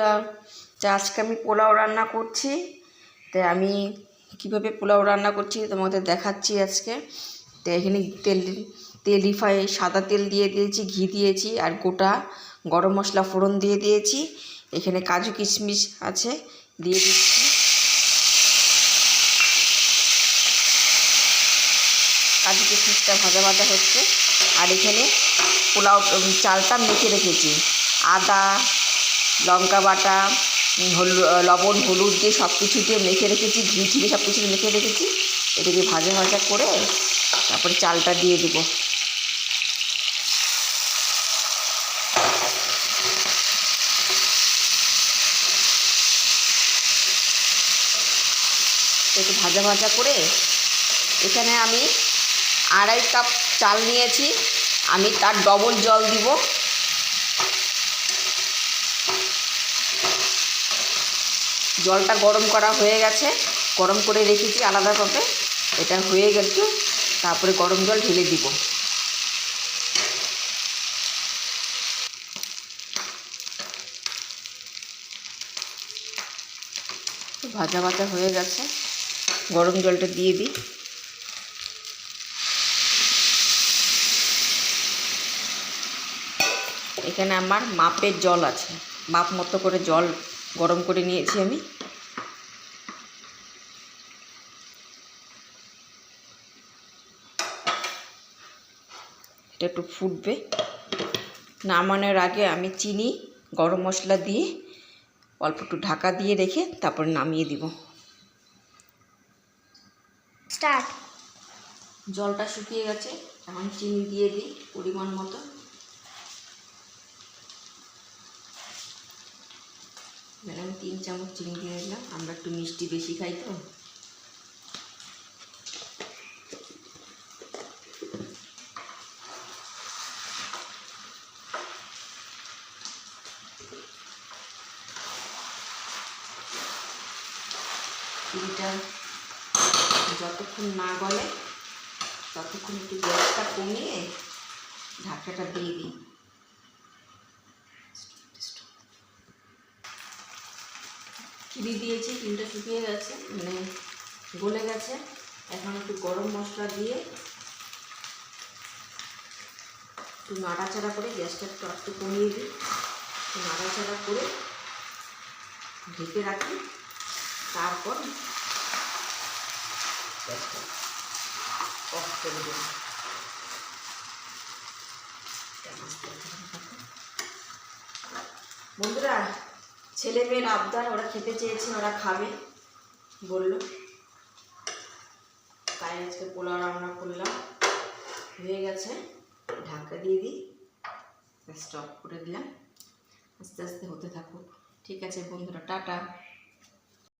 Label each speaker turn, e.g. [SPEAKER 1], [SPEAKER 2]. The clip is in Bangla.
[SPEAKER 1] বন্ধুরা, তো আজকে আমি পোলাও রান্না করছি। তাই আমি কীভাবে পোলাও রান্না করছি তোমাদের দেখাচ্ছি আজকে। তো এখানে তেল তেল রিফাই, সাদা তেল দিয়ে দিয়েছি, ঘি দিয়েছি, আর গোটা গরম মশলা ফোড়ন দিয়ে দিয়েছি। এখানে কাজু কিশমিশ আছে, দিয়ে দিচ্ছি। কাজু কিশমিশটা ভাজা ভাজা হচ্ছে। আর এখানে পোলাও, চালটা মেখে রেখেছি। আদা লঙ্কা বাটা উম, হলু লবণ হলুদ দিয়ে সব কিছু দিয়ে মেখে রেখেছি ঘি ঠিকে সব কিছু মেখে রেখেছি। এটাকে ভাজা ভাজা করে তারপরে চালটা দিয়ে দেবো। একটু ভাজা ভাজা করে এখানে আমি আড়াই কাপ চাল নিয়েছি। আমি তার ডবল জল দিব। জলটা গরম করা হয়ে গেছে। গরম করে রেখেছি আলাদাভাবে এটা হয়ে গেছে, তারপরে গরম জল ঢেলে দিব। ভাজা ভাজা হয়ে গেছে। গরম জলটা দিয়ে দিই। এখানে আমার মাপের জল আছে। মাপ মতো করে জল গরম করে নিয়েছি আমি। এটা একটু ফুটবে। নামানোর আগে আমি চিনি গরম মশলা দিয়ে অল্প একটু ঢাকা দিয়ে রেখে তারপর নামিয়ে দিব।
[SPEAKER 2] স্টার্ট।
[SPEAKER 1] জলটা শুকিয়ে গেছে এখন চিনি দিয়ে দিই পরিমাণ মতো। আমি তিন চামচ চিনি দিয়ে দিলাম। আমরা একটু মিষ্টি বেশি খাই তো। চিনিটা যতক্ষণ না গলে, ততক্ষণ একটু গ্যাসটা কমিয়ে ঢাকাটা দিয়ে দিই। চিনি দিয়েছি চিনিটা শুকিয়ে গেছে মানে গলে গেছে। এখন একটু গরম মশলা দিয়ে একটু নাড়াচাড়া করে গ্যাসটা একটু একটু কমিয়ে দিই। নাড়াচাড়া করে ঢেকে রাখি, তারপর বন্ধুরা ছেলে মেয়ের আবদার, ওরা খেতে চেয়েছে, ওরা খাবে, বলল। তাই আজকে পোলাও রান্না করলাম। হয়ে গেছে, ঢাকা দিয়ে দিই স্টপ করে দিলাম। আস্তে আস্তে হতে থাকুক। ঠিক আছে বন্ধুরা, টাটা।